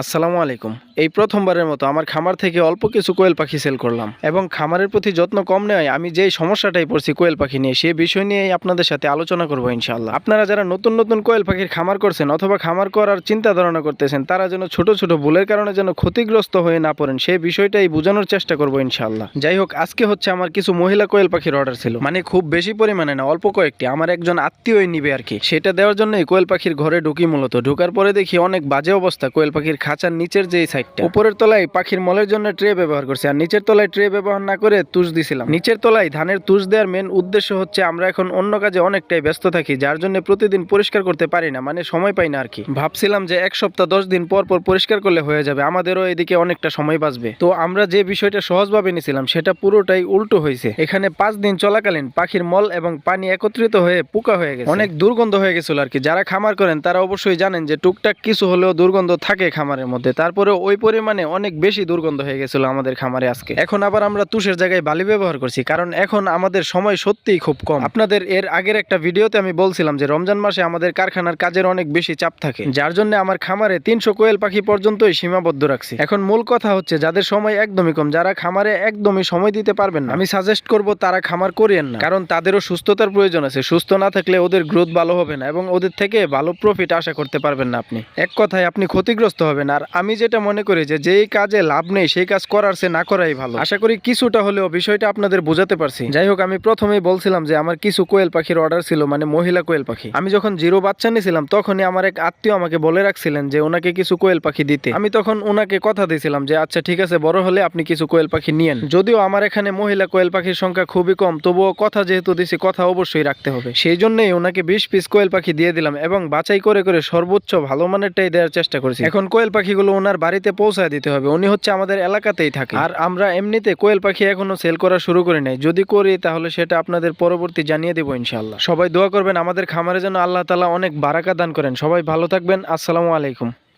আসসালামু আলাইকুম। এই প্রথমবারের মতো আমার খামার থেকে অল্প কিছু কোয়েল পাখি সেল করলাম এবং খামারের প্রতি যত্ন কম নেওয়ায় আমি যেই সমস্যাটাই পড়ছি কোয়েল পাখি নিয়ে, সে বিষয় নিয়েই আপনাদের সাথে আলোচনা করব ইনশাআল্লাহ। আপনারা যারা নতুন নতুন কোয়েল পাখির খামার করছেন অথবা খামার করার চিন্তা ধারণা করতেছেন, তারা যেন ছোট ছোট ভুলের কারণে যেন ক্ষতিগ্রস্ত হয়ে না পড়েন সেই বিষয়টাই বোঝানোর চেষ্টা করব ইনশাআল্লাহ। যাই হোক, আজকে হচ্ছে আমার কিছু মহিলা কোয়েল পাখির অর্ডার ছিল। মানে খুব বেশি পরিমাণে না, অল্প কয়েকটি। আমার একজন আত্মীয়ই নিবে আর কি। সেটা দেওয়ার জন্যই কোয়েল পাখির ঘরে ঢুকি মূলত। ঢুকার পরে দেখি অনেক বাজে অবস্থা কোয়েল পাখির খাঁচার নিচের যে সাইডটা উপরের তলায় পাখির মলের জন্য ট্রে ব্যবহার করছে। আর নিচের তলায় ট্রে ব্যবহার না করে তুষ দিছিলাম। নিচের তলায় ধানের তুষ দেওয়ার মেন উদ্দেশ্য হচ্ছে আমরা এখন অন্য কাজে অনেকটাই ব্যস্ত থাকি যার জন্য প্রতিদিন পরিষ্কার করতে পারি না মানে সময় পাই না আর কি। ভাবছিলাম যে এক সপ্তাহ দশ দিন পর পর পরিষ্কার করলে হয়ে যাবে আমাদেরও এদিকে অনেকটা সময় বাঁচবে। তো আমরা যে বিষয়টা সহজভাবে নিছিলাম সেটা পুরোটাই উল্টো হয়েছে এখানে পাঁচ দিন চলাকালীন পাখির মল এবং পানি একত্রিত হয়ে পোকা হয়ে গেছে। অনেক দুর্গন্ধ হয়ে গেছিল আর কি। যারা খামার করেন তারা অবশ্যই জানেন যে টুকটাক কিছু হলেও দুর্গন্ধ থাকে খামারের মধ্যে। তারপরে ওই পরিমাণে অনেক বেশি দুর্গন্ধ হয়ে গেছিল আমাদের খামারে আজকে। এখন আবার আমরা তুষের জায়গায় বালি ব্যবহার করছি, কারণ এখন আমাদের সময় সত্যিই খুব কম। আপনাদের এর আগের একটা ভিডিওতে আমি বলছিলাম যে, রমজান মাসে আমাদের কারখানার কাজের অনেক বেশি চাপ থাকে, যার জন্য আমার খামারে তিনশো কোয়েল পাখি পর্যন্তই সীমাবদ্ধ রাখছি। এখন মূল কথা হচ্ছে, যাদের সময় একদমই কম, যারা খামারে একদমই সময় দিতে পারবেন না। আমি সাজেস্ট করব, তারা খামার করিয়েন না, কারণ তাদেরও সুস্থতার প্রয়োজন আছে। সুস্থ না থাকলে ওদের গ্রোথ ভালো হবে না, এবং ওদের থেকে ভালো প্রফিট আশা করতে পারবেন না আপনি। এক কথায়, আপনি ক্ষতিগ্রস্ত হবেন আর আমি যেটা মনে করি যে, যেই কাজে লাভ নেই, সেই কাজ করার সে না করাই ভালো। আশা করি কিছুটা হলেও বিষয়টা আপনাদের বোঝাতে পারছি। যাই হোক, আমি প্রথমেই বলছিলাম যে, আমার কিছু কোয়েল পাখির অর্ডার ছিল মানে মহিলা কোয়েল পাখি। আমি যখন জিরো বাচ্চা নিয়েছিলাম, তখনই আমার এক আত্মীয় আমাকে বলে রাখছিলেন যে, ওনাকে কিছু কোয়েল পাখি দিতে। আমি তখন ওনাকে কথা দিয়েছিলাম যে আচ্ছা ঠিক আছে, বড় হলে আপনি কিছু কোয়েল পাখি নিয়েন। যদিও আমার এখানে মহিলা কোয়েল পাখির সংখ্যা খুবই কম, তবুও কথা যেহেতু দিছি, কথা অবশ্যই রাখতে হবে। সেই জন্যই ওনাকে বিশ পিস কোয়েল পাখি দিয়ে দিলাম এবং বাছাই করে করে সর্বোচ্চ ভালো মানেরটাই দেওয়ার চেষ্টা করেছি। এখন কোয়েল পাখিগুলো ওনার বাড়িতে পৌঁছায় দিতে হবে। উনি হচ্ছে আমাদের এলাকাতেই থাকে। আর আমরা এমনিতে কোয়েল পাখি এখনও সেল করা শুরু করি নাই। যদি করি তাহলে সেটা আপনাদের পরবর্তী জানিয়ে দেবো ইনশাল্লাহ সবাই দোয়া করবেন আমাদের খামারে যেন আল্লাহ তালা অনেক বারাকা দান করেন। সবাই ভালো থাকবেন। আসসালামু আলাইকুম।